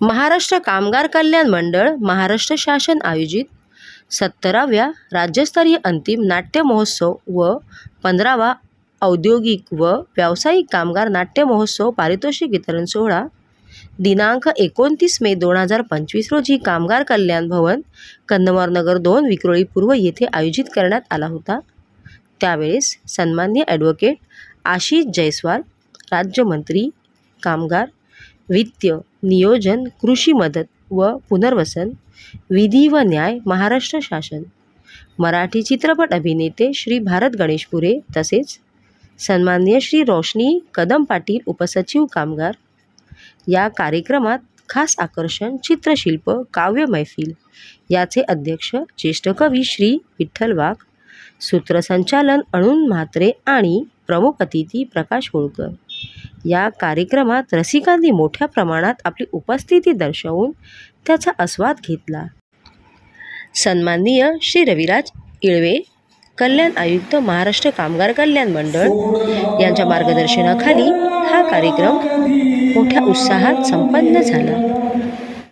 महाराष्ट्र कामगार कल्याण मंडळ महाराष्ट्र शासन आयोजित सत्तराव्या राज्यस्तरीय अंतिम नाट्य महोत्सव व पंधरावा औद्योगिक व व्यावसायिक कामगार नाट्य महोत्सव पारितोषिक वितरण सोहळा. दिनांक एकोणतीस मे दोन हजार पंचवीस रोजी कामगार कल्याण भवन कन्नवार नगर दोन विक्रोळी पूर्व येथे आयोजित करण्यात आला होता. त्यावेळेस सन्मान्य ॲडव्होकेट आशिष जयस्वाल राज्यमंत्री कामगार वित्त नियोजन कृषी मदत व पुनर्वसन विधी व न्याय महाराष्ट्र शासन. मराठी चित्रपट अभिनेते श्री भारत गणेशपुरे तसेच सन्माननीय श्री रोशनी कदम पाटील उपसचिव कामगार. या कार्यक्रमात खास आकर्षण चित्रशिल्प काव्य मैफिल याचे अध्यक्ष ज्येष्ठ कवी श्री विठ्ठल वाघ सूत्रसंचालन अरुण म्हात्रे आणि प्रमुख अतिथी प्रकाश होळकर. या कार्यक्रमात रसिकांनी मोठ्या प्रमाणात आपली उपस्थिती दर्शवून त्याचा आस्वाद घेतला. सन्माननीय श्री रविराज इळवे कल्याण आयुक्त महाराष्ट्र कामगार कल्याण मंडळ यांच्या मार्गदर्शनाखाली हा कार्यक्रम मोठ्या उत्साहात संपन्न झाला.